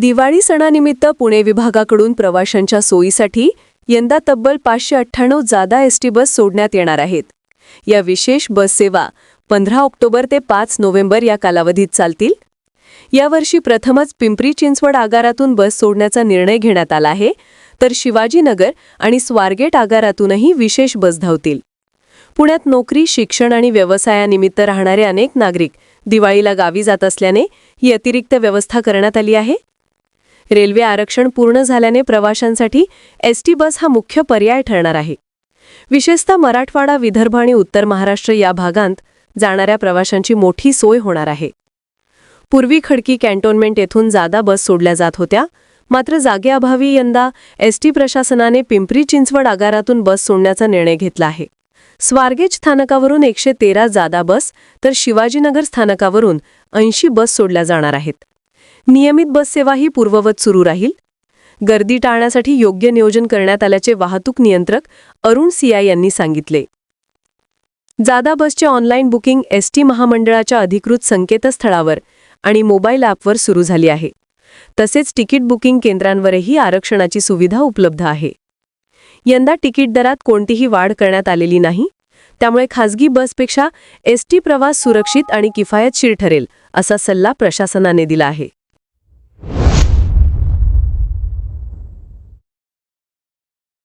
दिवाळी सणानिमित्त पुणे विभागाकडून प्रवाशांच्या सोयीसाठी यंदा तब्बल पाचशे अठ्ठ्याण्णव जादा एस टी बस सोडण्यात येणार आहेत. या विशेष बस सेवा पंधरा ऑक्टोबर ते पाच नोव्हेंबर या कालावधीत चालतील. यावर्षी प्रथमच पिंपरी चिंचवड आगारातून बस सोडण्याचा निर्णय घेण्यात आला आहे तर शिवाजीनगर आणि स्वारगेट आगारातूनही विशेष बस धावतील. पुण्यात नोकरी शिक्षण आणि व्यवसायानिमित्त राहणारे अनेक नागरिक दिवाळीला गावी जात असल्याने ही अतिरिक्त व्यवस्था करण्यात आली आहे. रेल्वे आरक्षण पूर्ण झाल्याने प्रवाशांसाठी एस टी बस हा मुख्य पर्याय ठरणार आहे. विशेषतः मराठवाडा विदर्भ आणि उत्तर महाराष्ट्र या भागांत जाणाऱ्या प्रवाशांची मोठी सोय होणार आहे. पूर्वी खडकी कॅन्टोन्मेंट येथून जादा बस सोडल्या जात होत्या. मात्र जागेअभावी यंदा एस टी प्रशासनाने पिंपरी चिंचवड आगारातून बस सोडण्याचा निर्णय घेतला आहे. स्वारगेज स्थानकावरून एकशे तेरा जादा बस तर शिवाजीनगर स्थानकावरून ऐंशी बस सोडल्या जाणार आहेत. नियमित बससेवाही पूर्ववत सुरू राहील. गर्दी टाळण्यासाठी योग्य नियोजन करण्यात आल्याचे वाहतूक नियंत्रक अरुण सिया यांनी सांगितले. जादा बसचे ऑनलाईन बुकिंग एस टी महामंडळाच्या अधिकृत संकेतस्थळावर आणि मोबाईल ॲपवर सुरू झाली आहे. तसेच तिकीट बुकिंग केंद्रांवरही आरक्षणाची सुविधा उपलब्ध आहे. यंदा तिकीट दरात कोणतीही वाढ करण्यात आलेली नाही. त्यामुळे खासगी बसपेक्षा एसटी प्रवास सुरक्षित आणि किफायतशीर ठरेल असा सल्ला प्रशासनाने दिला आहे.